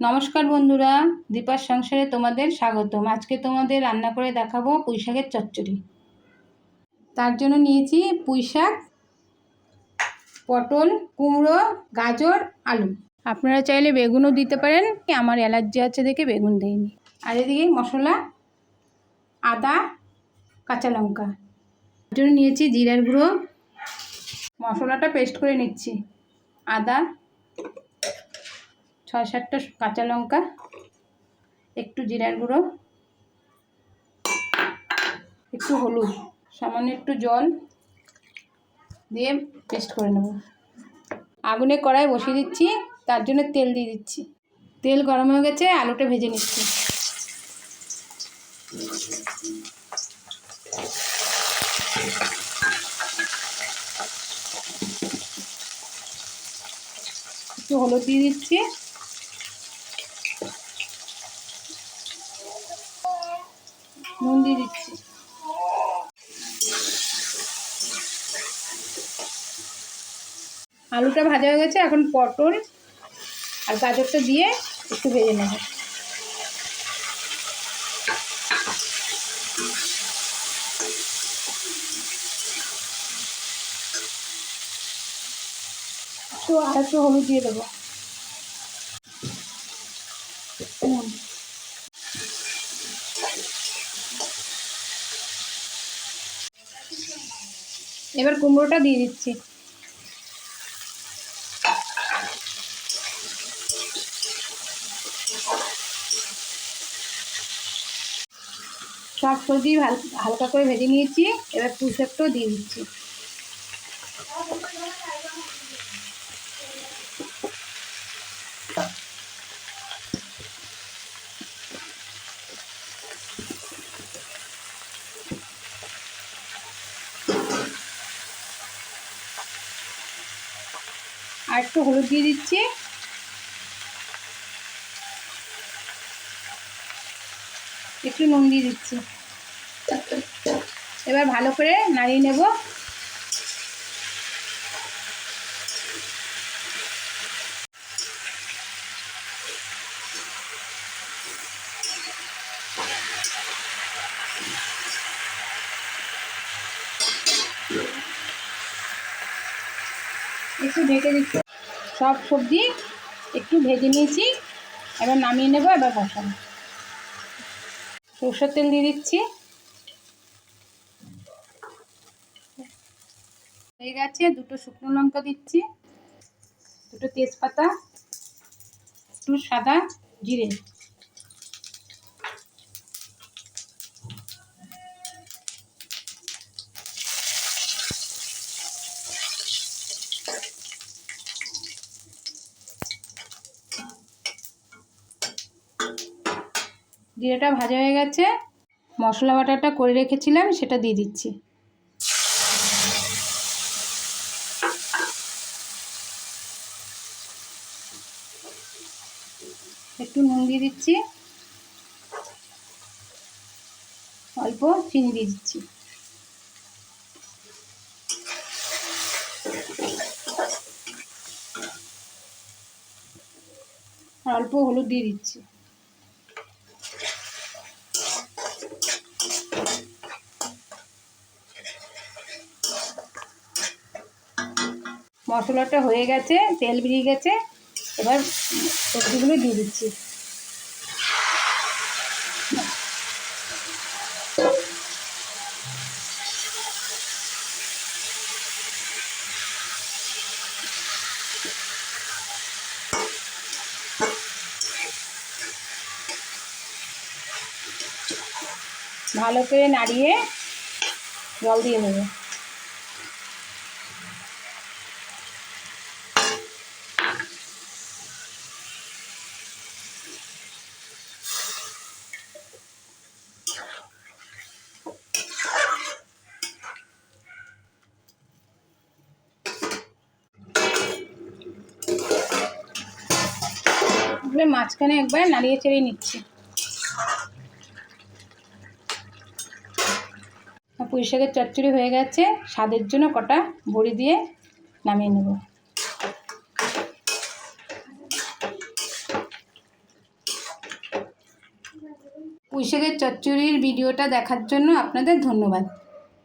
নমস্কার বন্ধুরা দীপার সংসারে তোমাদের স্বাগতম। আজকে তোমাদের রান্না করে দেখাবো পুঁই শাকের চচ্চড়ি। তার জন্য নিয়েছি পুঁই শাক, পটল, কুমড়ো, গাজর, আলু। আপনারা চাইলে বেগুনও দিতে পারেন, আমার অ্যালার্জি আছে দেখে বেগুন দেয়নি আর এদিকে মশলা, আদা, কাঁচা লঙ্কা। তার জন্য নিয়েছি জিরার গুঁড়ো। মশলাটা পেস্ট করে নিচ্ছি, আদা ছয় সাতটা কাঁচা লঙ্কা, একটু জিরার গুঁড়ো, একটু হলুদ, সামান্য একটু জল দিয়ে পেস্ট করে নেব। আগুনে কড়াই বসিয়ে দিচ্ছি, তার জন্য তেল দিয়ে দিচ্ছি। তেল গরম হয়ে গেছে, আলুটা ভেজে নিচ্ছি। একটু হলুদ দিয়ে দিচ্ছি নুন দিয়ে দিচ্ছি। আলুটা ভাজা হয়ে গেছে, এখন পটল আর গাজরটা দিয়ে একটু ভেজে নেব। একটু আর একটু হলুদ দিয়ে দেবো। এবার কুমড়োটা দিয়ে দিচ্ছি। সব সবজি হালকা করে ভেজে নিয়েছি এবার পুষেকটাও দিয়ে দিচ্ছি। আর একটু হলুদ দিয়ে দিচ্ছি। একটু নুন দিয়ে দিচ্ছি। এবার ভালো করে নাড়িয়ে নেব। একটু ঢেকে দিচ্ছি। সব সবজি একটু ভেজে নিয়েছি। এবার নামিয়ে নেব, এবার বসাবো। সরষের তেল দিয়ে দিচ্ছি। হয়ে গেছে, দুটো শুকনো লঙ্কা দিচ্ছি, দুটো তেজপাতা, একটু সাদা জিরে। জিরেটা ভাজা হয়ে গেছে। মশলা বাটাটা করে রেখেছিলাম, সেটা দিয়ে দিচ্ছি। একটু নুন দিয়ে দিচ্ছি। অল্প চিনি দিয়ে দিচ্ছি। অল্প হলুদ দিয়ে দিচ্ছি। মশলাটা হয়ে গেছে, তেল বেরিয়ে গেছে, এবার সবজিগুলো দিয়ে দিচ্ছি। ভালো করে নাড়িয়ে জল দিয়ে নেবে মাঝখানে একবার নাড়িয়ে চেড়ে নিচ্ছি। পুঁই শাকের চচ্চড়ি হয়ে গেছে, স্বাদের জন্য কটা বড়ি দিয়ে নামিয়ে নেব। পুঁইশাকের চচ্চড়ির ভিডিওটা দেখার জন্য আপনাদের ধন্যবাদ।